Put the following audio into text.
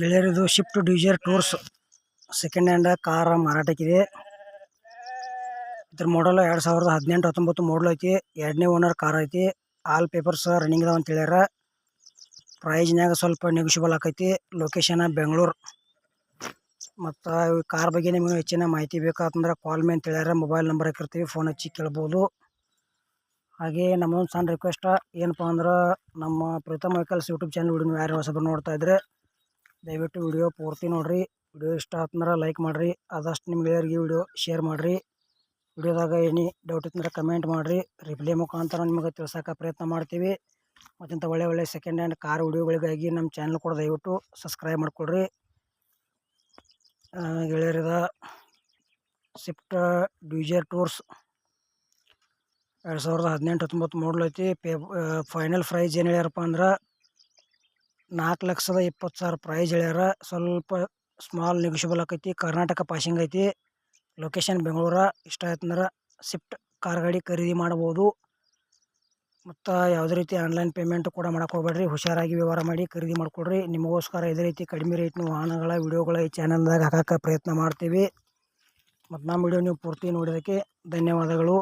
ಗೆಳೆಯರಿದು Swift Dzire tours second hand car ಮಾರಾಟಕ್ಕಿದೆ. ಇದ್ರ model ಎರಡು ಸಾವಿರದ ಹದಿನೆಂಟು, ಹತ್ತೊಂಬತ್ತು ಮಾಡಲ್ ಐತಿ. ಎರಡನೇ ಓನರ್ ಕಾರ್ ಐತಿ. ಆಲ್ ಪೇಪರ್ಸ್ ರನ್ನಿಂಗ್ ಅದಾವ ಅಂತ ಹೇಳ್ಯಾರ. ಪ್ರೈಸ್ನಾಗ ಸ್ವಲ್ಪ ನೆಗೋಷಿಯಬಲ್ ಆಕೈತಿ. ಲೊಕೇಶನ್ ಬೆಂಗಳೂರು ಮತ್ತು ಕಾರ್ ಬಗ್ಗೆ ನಿಮಗೆ ಹೆಚ್ಚಿನ ಮಾಹಿತಿ ಬೇಕಾತಂದ್ರೆ ಕಾಲ್ ಮೇ ಅಂತ ಹೇಳ್ಯಾರ. ಮೊಬೈಲ್ ನಂಬರ್ ಹಾಕಿರ್ತೀವಿ. ಫೋನ್ ಹಚ್ಚಿ ಕೇಳ್ಬೋದು. ಹಾಗೆ ನಮ್ಮದೊಂದು ಸಣ್ಣ ರಿಕ್ವೆಸ್ಟ್ ಏನಪ್ಪ ಅಂದ್ರೆ ನಮ್ಮ Pritam vehicles YouTube channel video ಯಾರು ಹೊಸಬ್ರು ನೋಡ್ತಾ ಇದ್ರೆ ದಯವಿಟ್ಟು ವಿಡಿಯೋ ಪೂರ್ತಿ ನೋಡಿರಿ. ವಿಡಿಯೋ ಇಷ್ಟ ಆತಂದ್ರೆ ಲೈಕ್ ಮಾಡಿರಿ. ಆದಷ್ಟು ನಿಮ್ಮ ಗೆಳೆಯರಿಗೆ ವಿಡಿಯೋ ಶೇರ್ ಮಾಡಿರಿ. ವಿಡಿಯೋದಾಗ ಏನಿ ಡೌಟ್ ಇತ್ತಂದ್ರೆ ಕಮೆಂಟ್ ಮಾಡಿರಿ. ರಿಪ್ಲೈ ಮುಖಾಂತರ ನಿಮಗೆ ತಿಳ್ಸೋಕೆ ಪ್ರಯತ್ನ ಮಾಡ್ತೀವಿ. ಮತ್ತಿಂಥ ಒಳ್ಳೆ ಒಳ್ಳೆ ಸೆಕೆಂಡ್ ಹ್ಯಾಂಡ್ ಕಾರ್ ವಿಡಿಯೋಗಳಿಗಾಗಿ ನಮ್ಮ ಚಾನಲ್ ಕೂಡ ದಯವಿಟ್ಟು ಸಬ್ಸ್ಕ್ರೈಬ್ ಮಾಡಿಕೊಡ್ರಿ. ಗೆಳೆಯರಿದ ಸ್ವಿಫ್ಟ್ ಡ್ಯೂಜರ್ ಟೂರ್ಸ್ ಎರಡು ಸಾವಿರದ ಹದಿನೆಂಟು ಹತ್ತೊಂಬತ್ತು ಐತಿ. ಪೇ ಫೈನಲ್ ಪ್ರೈಸ್ ಏನು ಹೇಳ್ಯಾರಪ್ಪ ಅಂದ್ರೆ ನಾಲ್ಕು ಲಕ್ಷದ ಇಪ್ಪತ್ತು ಸಾವಿರ ಪ್ರೈಸ್ ಹೇಳ್ಯಾರ. ಸ್ವಲ್ಪ ಸ್ಮಾಲ್ ನೆಗೋಷಿಯಬಲ್ ಆಕೈತಿ. ಕರ್ನಾಟಕ ಪಾಸಿಂಗ್ ಐತಿ. ಲೊಕೇಶನ್ ಬೆಂಗಳೂರ. ಇಷ್ಟ ಆಯ್ತಂದ್ರೆ ಸ್ವಿಫ್ಟ್ ಕಾರ್ ಗಾಡಿ ಖರೀದಿ ಮಾಡ್ಬೋದು. ಮತ್ತು ಯಾವುದೇ ರೀತಿ ಆನ್ಲೈನ್ ಪೇಮೆಂಟ್ ಕೂಡ ಮಾಡೋಕೆ ಹೋಗ್ಬೇಡ್ರಿ. ಹುಷಾರಾಗಿ ವ್ಯವಹಾರ ಮಾಡಿ ಖರೀದಿ ಮಾಡಿಕೊಡ್ರಿ. ನಿಮಗೋಸ್ಕರ ಇದೇ ರೀತಿ ಕಡಿಮೆ ರೇಟ್ನ ವಾಹನಗಳ ವಿಡಿಯೋಗಳ ಈ ಚಾನಲ್ದಾಗ ಹಾಕೋಕ್ಕೆ ಪ್ರಯತ್ನ ಮಾಡ್ತೀವಿ. ಮತ್ತು ನಮ್ಮ ವಿಡಿಯೋ ನೀವು ಪೂರ್ತಿ ನೋಡಿದಕ್ಕೆ ಧನ್ಯವಾದಗಳು.